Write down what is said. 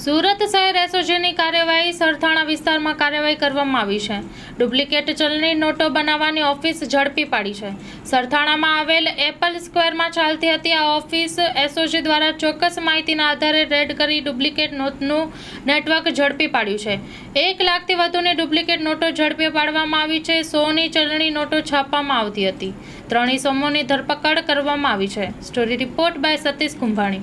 સુરત શહેર એસઓજીની કાર્યવાહી સરથાણા વિસ્તારમાં કાર્યવાહી કરવામાં આવી છે. ડુપ્લિકેટ ચલણી નોટો બનાવવાની ઓફિસ ઝડપી પાડી છે. સરથાણામાં આવેલ એપલ સ્ક્વેરમાં ચાલતી હતી આ ઓફિસ એસઓજી દ્વારા ચોક્કસ માહિતીના આધારે રેડ કરી ડુપ્લિકેટ નોટનું નેટવર્ક ઝડપી પાડ્યું છે. એક લાખથી વધુની ડુપ્લિકેટ નોટો ઝડપી પાડવામાં આવી છે. સોની ચલણી નોટો છાપવામાં આવતી હતી. ત્રણ ઇસમોની ધરપકડ કરવામાં આવી છે. Story report by Satish Kumbhani.